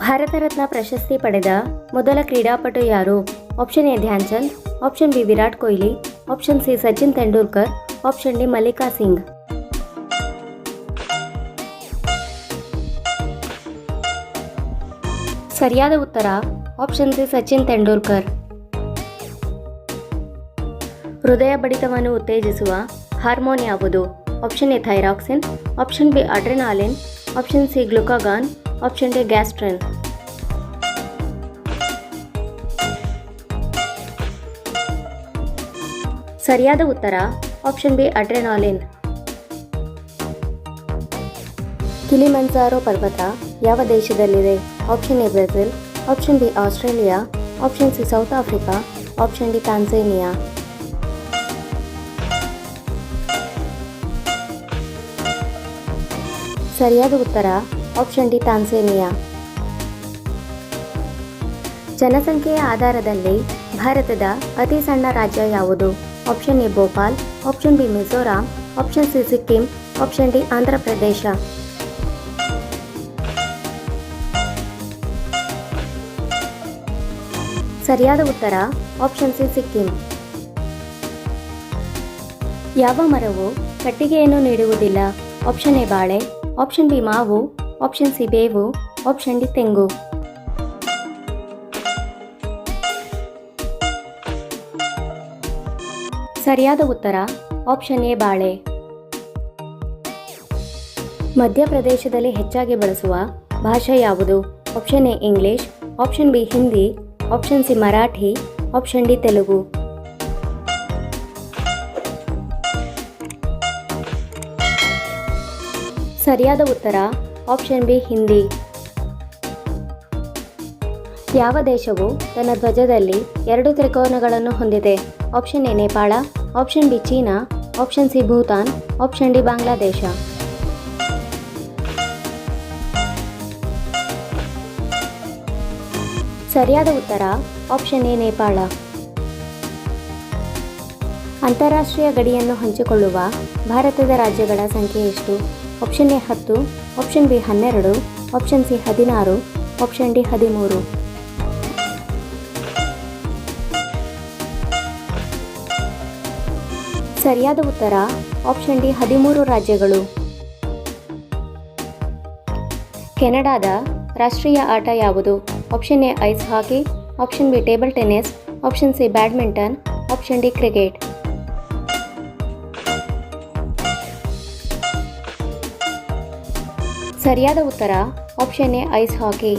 ಭಾರತ ರತ್ನ ಪ್ರಶಸ್ತಿ ಪಡೆದ ಮೊದಲ ಕ್ರೀಡಾಪಟು ಯಾರು? Option A Dhyan Chand option B Virat Kohli option C Sachin Tendulkar option D Mallika Singh. ಸರಿಯಾದ ಉತ್ತರ ಆಪ್ಷನ್ ಸಿ ಸಚಿನ್ ತೆಂಡೂಲ್ಕರ್. ಹೃದಯ ಬಡಿತವನ್ನು ಉತ್ತೇಜಿಸುವ ಹಾರ್ಮೋನ್ ಯಾವುದು? Option A thyroxine option B adrenaline option C glucagon option D gastrin ಸರಿಯಾದ ಉತ್ತರ option B adrenaline Kilimanjaro ಪರ್ವತ ಯಾವ ದೇಶದಲ್ಲಿದೆ? Option A Brazil option B Australia option C South Africa option D Tanzania ಸರಿಯಾದ ಉತ್ತರ option D ತಾನ್ಸೇನಿಯಾ. ಜನಸಂಖ್ಯೆಯ ಆಧಾರದಲ್ಲಿ ಭಾರತದ ಅತಿ ಸಣ್ಣ ರಾಜ್ಯ ಯಾವುದು? Option A Bhopal, option B Mizoram, option C Sikkim, option D Andhra Pradesh ಸರಿಯಾದ ಉತ್ತರ, ಆಪ್ಷನ್ ಸಿ ಸಿಕ್ಕಿಂ. ಯಾವ ಮರವು ಕಟ್ಟಿಗೆಯನ್ನು ನೀಡುವುದಿಲ್ಲ? ಆಪ್ಷನ್ ಎ ಬಾಳೆ, ಆಪ್ಷನ್ ಬಿ ಮಾವು ಆಪ್ಷನ್ ಸಿ ಬೇವು ಆಪ್ಷನ್ ಡಿ ತೆಂಗು ಸರಿಯಾದ ಉತ್ತರ ಆಪ್ಷನ್ ಎ ಬಾಳೆ. ಮಧ್ಯಪ್ರದೇಶದಲ್ಲಿ ಹೆಚ್ಚಾಗಿ ಬಳಸುವ ಭಾಷೆ ಯಾವುದು? Option A English option B Hindi option C Marathi option D Telugu ಸರಿಯಾದ ಉತ್ತರ ಆಪ್ಷನ್ ಬಿ ಹಿಂದಿ ಯಾವ ದೇಶವು ತನ್ನ ಧ್ವಜದಲ್ಲಿ ಎರಡು ತ್ರಿಕೋನಗಳನ್ನು ಹೊಂದಿದೆ? Option A Nepal option B China option C Bhutan option D Bangladesh ಸರಿಯಾದ ಉತ್ತರ ಆಪ್ಷನ್ ಎ ನೇಪಾಳ ಅಂತಾರಾಷ್ಟ್ರೀಯ ಗಡಿಯನ್ನು ಹಂಚಿಕೊಳ್ಳುವ ಭಾರತದ ರಾಜ್ಯಗಳ ಸಂಖ್ಯೆ ಎಷ್ಟು? ಆಪ್ಷನ್ ಎ ಹತ್ತು ಆಪ್ಷನ್ ಬಿ ಹನ್ನೆರಡು ಆಪ್ಷನ್ ಸಿ ಹದಿನಾರು ಆಪ್ಷನ್ ಡಿ ಹದಿಮೂರು. ಸರಿಯಾದ ಉತ್ತರ ಆಪ್ಷನ್ ಡಿ ಹದಿಮೂರು ರಾಜ್ಯಗಳು. ಕೆನಡಾದ ರಾಷ್ಟ್ರೀಯ ಆಟ ಯಾವುದು? Option A ice hockey option B table tennis option C badminton option D cricket ಸರಿಯಾದ ಉತ್ತರ ಆಪ್ಷನ್ ಎ ಐಸ್ ಹಾಕಿ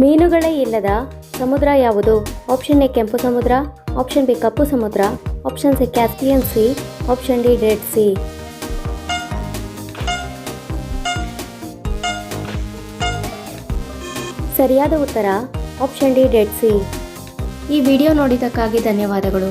ಮೀನುಗಳೇ ಇಲ್ಲದ ಸಮುದ್ರ ಯಾವುದು? ಆಪ್ಷನ್ ಎ ಕೆಂಪು ಸಮುದ್ರ ಆಪ್ಷನ್ ಬಿ ಕಪ್ಪು ಸಮುದ್ರ option C Caspian sea option D dead sea ಸರಿಯಾದ ಉತ್ತರ ಆಪ್ಷನ್ ಡಿ ಡೆಡ್ ಸಿ ಈ ವಿಡಿಯೋ ನೋಡಿದ್ದಕ್ಕಾಗಿ ಧನ್ಯವಾದಗಳು.